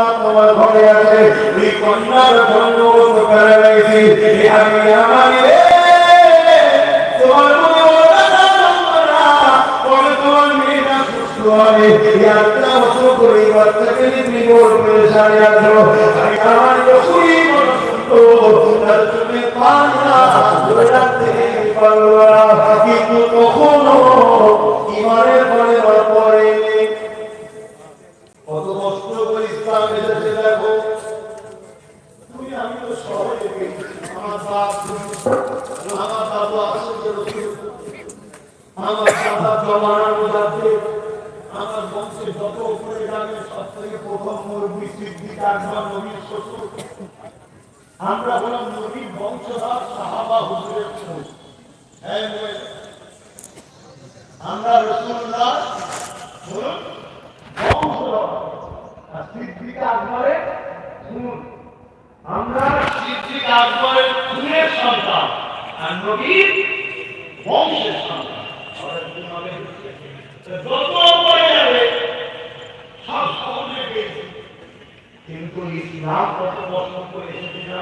কন্যা তোমার ঘরে আছে। এই কন্যার জন্য করে রয়েছি এই আমি আমার কিন্তু কখনো কত কষ্ট করে ইসলাম এসেছে দেখো তুমি আমি তো শহরে গেছি আমার বাপ আমার বাবা আসলে আমার বাবা জমানার মধ্যে আমার বংশে যত উপরে যাবে সব থেকে প্রথম মুরব্বী সিদ্দিক আকবর নবীর শ্বশুর আমরা হলাম নবীর বংশধর সাহাবা হুজুরের। আমরা রসুল্লাহ বংশধর আর সিদ্দিক আকবরের আমরা সিদ্দিক আকবরের খুনের সন্তান কিন্তু ইসলাম কত বছর করে এসেছে না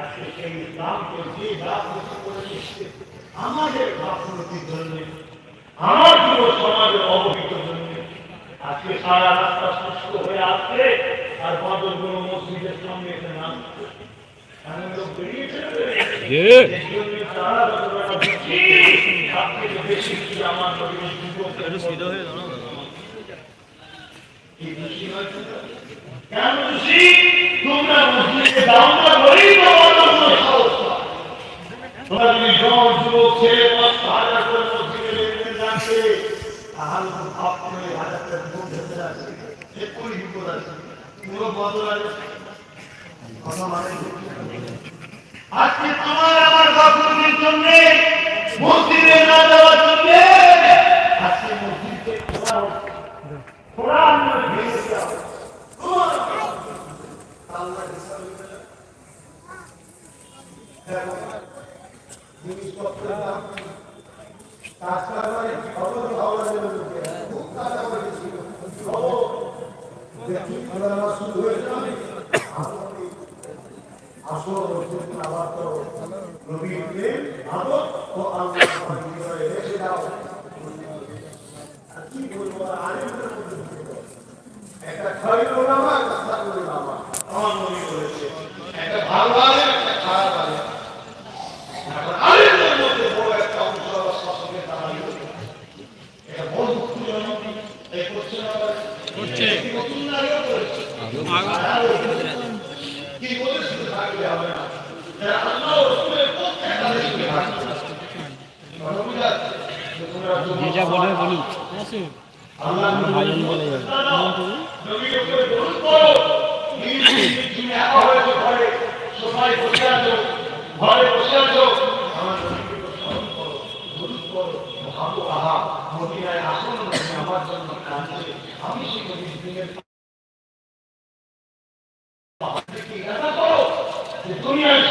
আজকে সেই ইসলামকে যে কিছু করে এসেছে, আমাদের গাফলতির জন্য, আমার যুব সমাজের অবহিত জন্য, আজকে সারা রাস্তা সুস্থ হয়ে আসছে, আর বদলগুলো মসজিদের সঙ্গে এসে নামছে। কেন তোমরা মসজিদে দাও না পাও। তোমরা যদি জন যুবক ছেলে। পুরো বদল আছে। কথা মানে আজকে তোমার আমার গাফলতির জন্য মসজিদে না যাওয়ার জন্য আজকে মসজিদে ইসলামের জিনিসপত্রের আসল রসুল আবার তো নবীকে আদর ও আল্লাহ করে রেখে দাও। আর কি বলব আলিমদের। একটা খালি ওলামা একটা খালি ওলামা আমার একটা ভালো আলেম একটা খারাপ আলেম এখন আলেমদের মধ্যে বড় একটা অংশ হলো শাসকের দাঁড়ানো এটা বড় দুঃখজনক এই করছে না করছে। নতুন নারীও করেছে বলে শুধু থাকলে হবে না। যারা আল্লাহ ও রাসূলের পক্ষে তাদের সঙ্গে থাকবে যে যা বলে বলুন। আল্লাহ ভাজন বলে যাবে। নবীর উপরে দরুদ পড়ো। তুমি একা হয়েছো ঘরে, সোফায় বসে আছো, ঘরে বসে আছো। আমার নবীকে তো স্মরণ করো, দরুদ পড়ো, ভাবো, আহা, মদিনায় আসুন, নবী আমার জন্য কাঁদছে। আমি সেই নবীর দিনের কি ইরাদা করো যে দুনিয়ায় সব হারে হারাবো, আমার নবী পাহাড়াদার হয়ে থাকবে। আমার নবীর দিনের উপরে তো আঘাত দিয়ে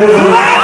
Deus.